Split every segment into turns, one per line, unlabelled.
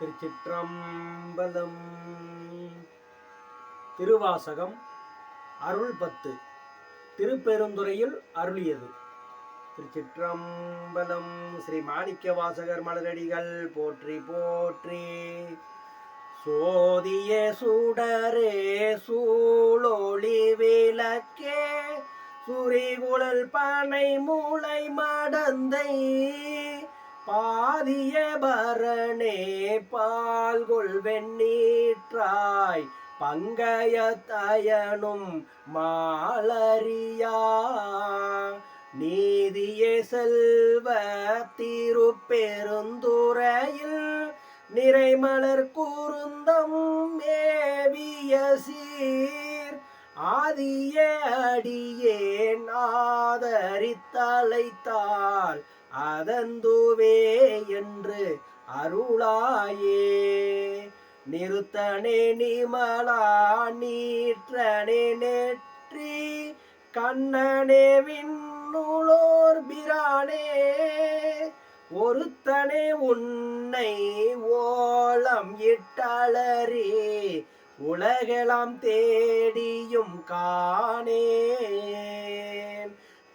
திருச்சிற்றம்பலம். திருவாசகம் அருள் பத்து. திருப்பெருந்துறையில் அருளியது. திருச்சிற்றம்பலம் ஸ்ரீ மாணிக்க வாசகர் மலரடிகள் போற்றி போற்றி. சோதிய சுடரே சூழொளி விளக்கே சுரிகுழல் பனை மூளை மடந்தை. பாதிய பரணே பால்கொள் வெண்ணீற்றாய் பங்கய தயனும் மாலரியா. நீதியே செல்வ திருப்பெருந்துறையில் நிறைமலர் கூறுந்தம் மேவிய சீர். ஆதிய அடியே நாதரித்தலைத்தாள் அதந்துவே என்று அருளாயே. நிறுத்தனே நிமலா நீற்றனே நெற்றி கண்ணனே விண்ணுளோர் பிரானே. ஒருத்தனே உன்னை ஓலம் இட்டளரே உலகெலாம் தேடியும் காணே.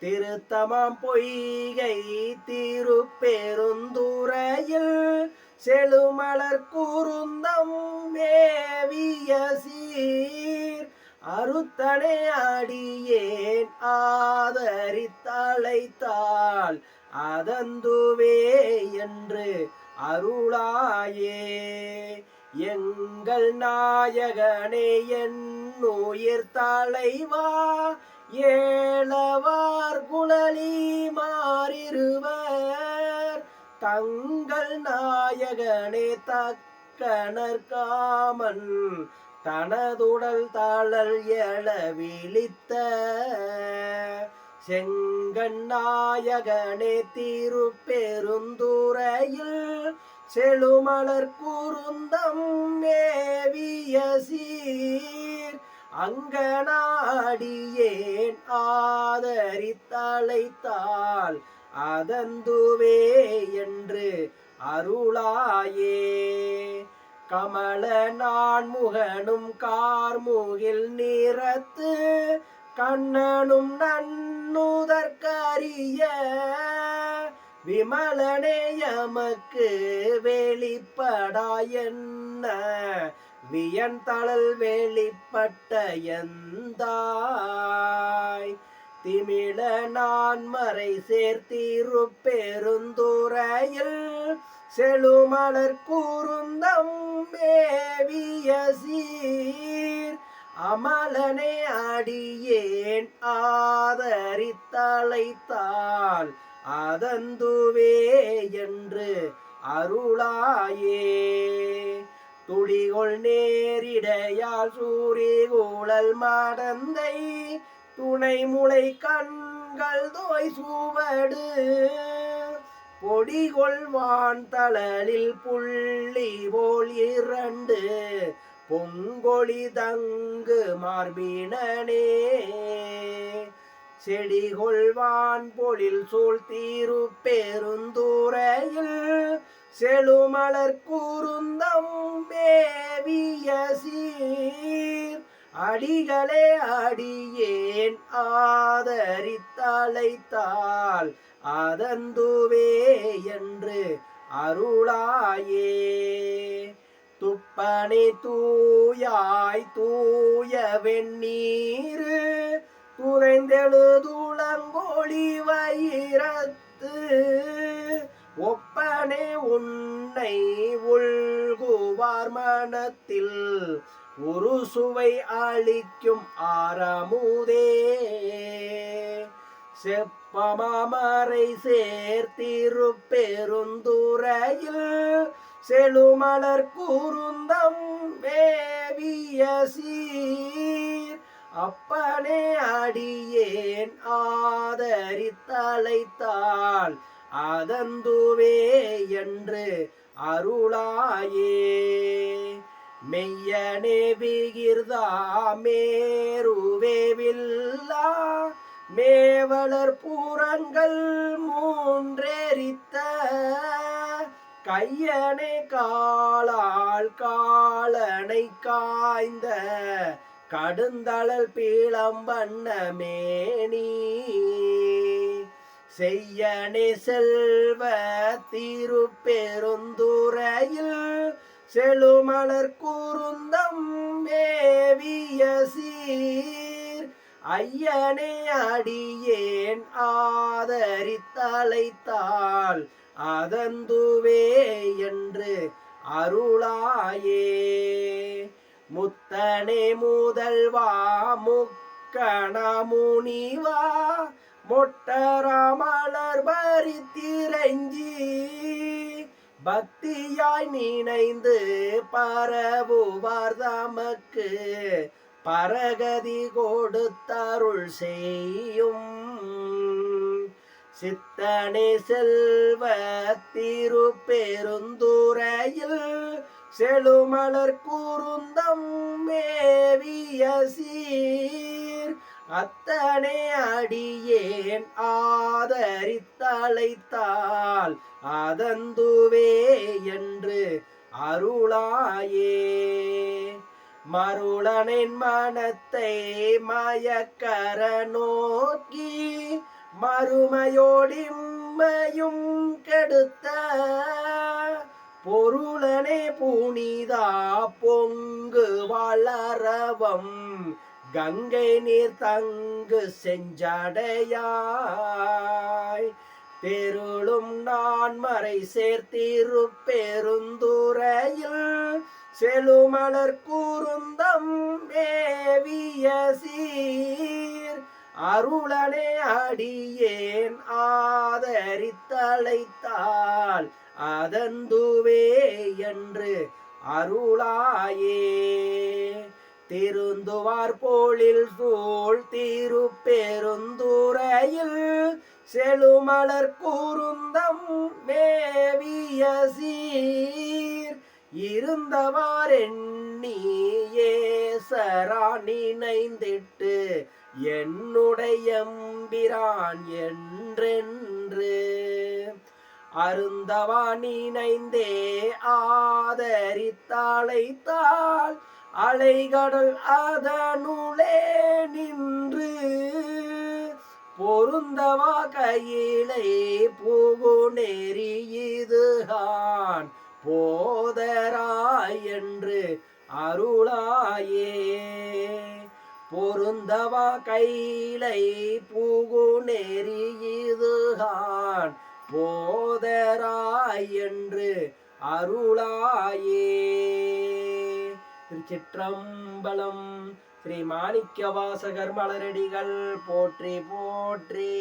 திருத்தமாம் பொய்கை திருப்பெருந்துறையில் செழுமலர் குருந்தம் மேவிய சீர். அறுத்தனை அடியேன் ஆதரித்தழைத்தாள் அதந்துவே என்று அருளாயே. எங்கள் நாயகனே என் உயிர் தலைவா ஏழவார் குழலி மாறிருவர். தங்கள் நாயகனே தக்கனர் காமன் தனதுடல் தாளல் எழ விழித்த. செங்கன் நாயகனே திருப்பெருந்துறையில் செழுமலர் குருந்தம் மேவிய அங்கனாடியேன் ஆதரித்தழைத்தால் அதந்துவே என்று அருளாயே. கமல நான் முகனும் கார்முகில் நிறத்து கண்ணனும் நன்னுதற்கரிய விமலனே எமக்கு வெளிப்படா என்ன வியன் தளல் வெளிப்பட்ட எந்தாய்? திமிழ நான் மறை சேர்த்திருப்பெருந்துறையில் செழுமலர் கூறுந்தம் மேவிய சீர். அமலனே அடியேன் ஆதரித்தழைத்தால் அதந்துவே என்று அருளாயே. துளிகொள் நேரிடையால் சூரி கூழல் மாடந்தை துணை முளை கண்கள் தோய் சூவடு. பொடிகொள்வான் தளலில் புள்ளி போல் இரண்டு பொங்கொழி தங்கு மார்பினனே. செடிகொள்வான் பொழில் சூழ் தீரு பெருந்துறையில் செழுமலர் கூறுந்தம் மேவிய சீர். அடிகளே அடியேன் ஆதரித்தழைத்தால் அதந்துவே என்று அருளாயே. துப்பனை தூயாய் தூய வெண்ணீர் துறைந்தெழுதுளங்கொழி வைரத்து. ஒப்பனே உன்னை உள்குவார் மனத்தில். ஒரு சுவை அளிக்கும் ஆரமுதே. செப்பமாமரை சேர்த்திருப்பெருந்துறையில் செழுமலர் கூறுந்தம் வேவிய சீர். அப்பனே அடியேன் ஆதரித்தழைத்தால் அதந்துவே என்று அருளாயே. மெய்யனே விகிர்தா மேருவேவில்லா மேவலர் பூரங்கள் மூன்றெரித்த. கையனை காலால் காலனை காய்ந்த. கடுந்தளல் பீளம் வண்ணமேனி செய்யணி செல்வ திருப்பெருந்துறையில் செழுமலர் கூறுந்தம் மேவிய சீர். ஐயனே அடியேன் ஆதரித்தலைத்தாள் அதந்துவே என்று அருளாயே. முத்தனே முதல்வா முக்கண முனிவா மொட்டராமலர் பரித்திரஞ்சி பக்தியாய் நினைந்து பரவுவார் தமக்கு. பரகதி கொடுத்தருள் செய்யும் சித்தனை செல்வ திருப்பெருந்துறையில் செழுமலர் கூறுந்தம் மேவிய அத்தனை அடியேன் ஆதரித்தழைத்தால் அதந்துவே என்று அருளாயே. மருளனின் மனத்தை மயக்கர நோக்கி மறுமையோடிம்மையும் கெடுத்த பொருளனே புனிதா பொங்கு வளரவம் கங்கை நீர் தங்கு செஞ்சடையாய். பெருளும் நான் மறை சேர்த்திருப்பெருந்துறையில் செழுமலர் கூறுந்தம் தேவிய சீர். அருளனே அடியேன் ஆதரித்தலைத்தாள் அதந்துவே என்று அருளாயே. திருந்துவார் போலில் சூழ் தீரு பெருந்துரையில் செழுமலர் கூறுந்தம் மேவிய சீர். இருந்தவார் எண்ணியே சரா நினைந்திட்டு என்னுடைய எம்பிரான் என்றென்று. அருந்தவா நினைந்தே ஆதரித்தாழைத்தாள் அலைகடல் அதனுளே நின்று பொருந்தவா கையிலே போகு நெறியுதுகான் போதராய் என்று அருளாயே. பொருந்தவா கையிலை புகு நெறியுதுகான் போதராய் என்று அருளாயே. திருச்சிற்றம்பலம் ஸ்ரீ மாணிக்க வாசகர் மலரடிகள் போற்றி போற்றி.